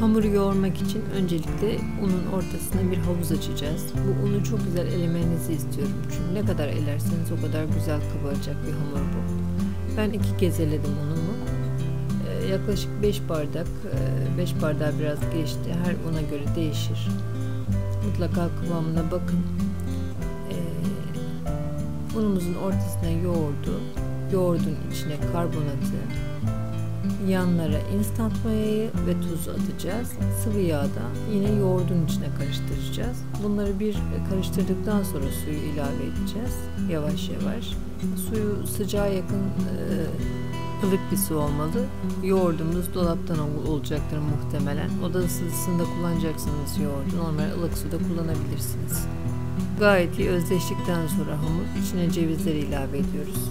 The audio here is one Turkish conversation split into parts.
Hamuru yoğurmak için öncelikle unun ortasına bir havuz açacağız. Bu unu çok güzel elemenizi istiyorum. Çünkü ne kadar elerseniz o kadar güzel kabaracak bir hamur bu. Ben iki kez eledim unumu. Ee, yaklaşık 5 bardak, 5 e, bardağı biraz geçti. Her una göre değişir. Mutlaka kıvamına bakın. Ee, unumuzun ortasına yoğurdu. Yoğurdun içine karbonatı, yanlara instant mayayı ve tuzu atacağız. Sıvı yağda yine yoğurdun içine karıştıracağız. Bunları bir karıştırdıktan sonra suyu ilave edeceğiz. Yavaş yavaş. Suyu sıcağa yakın e, ılık bir su olmalı. Yoğurdumuz dolaptan olacaktır muhtemelen. Oda ısısında kullanacaksınız yoğurdu. Normal ılık suda kullanabilirsiniz. Gayet iyi özleştikten sonra hamur içine cevizleri ilave ediyoruz.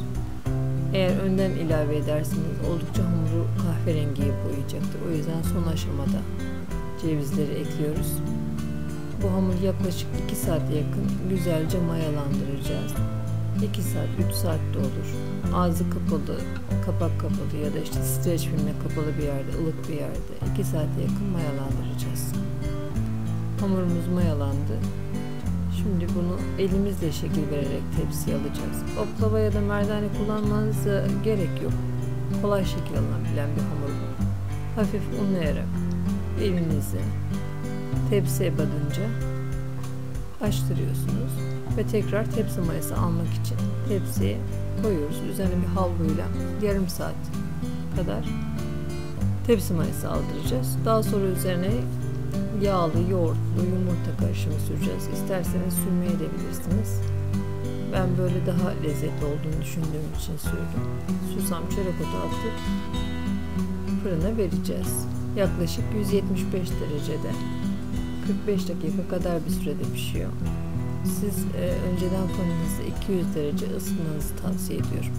Eğer önden ilave ederseniz oldukça hamuru kahverengiye boyayacaktır. O yüzden son aşamada cevizleri ekliyoruz. Bu hamur yaklaşık 2 saate yakın güzelce mayalandıracağız. 2 saat, 3 saat de olur. Ağzı kapalı, kapak kapalı ya da işte streç filmle kapalı bir yerde, ılık bir yerde 2 saate yakın mayalandıracağız. Hamurumuz mayalandı. Şimdi bunu elimizle şekil vererek tepsiye alacağız. Oklava ya da merdane kullanmanıza gerek yok. Kolay şekil alınabilen bir hamur bu. Hafif unlayarak elinizi tepsiye badınca açtırıyorsunuz ve tekrar tepsi mayası almak için tepsiye koyuyoruz. Üzerine bir havluyla yarım saat kadar tepsi mayası aldıracağız. Daha sonra üzerine yağlı, yoğurtlu, yumurta karışımı süreceğiz. İsterseniz sürmeye edebilirsiniz. Ben böyle daha lezzetli olduğunu düşündüğüm için sürdüm. Susam çörek otu atıp fırına vereceğiz. Yaklaşık 175 derecede 45 dakika kadar bir sürede pişiyor. Siz e, önceden fırınınızı 200 derece ısıtmanızı tavsiye ediyorum.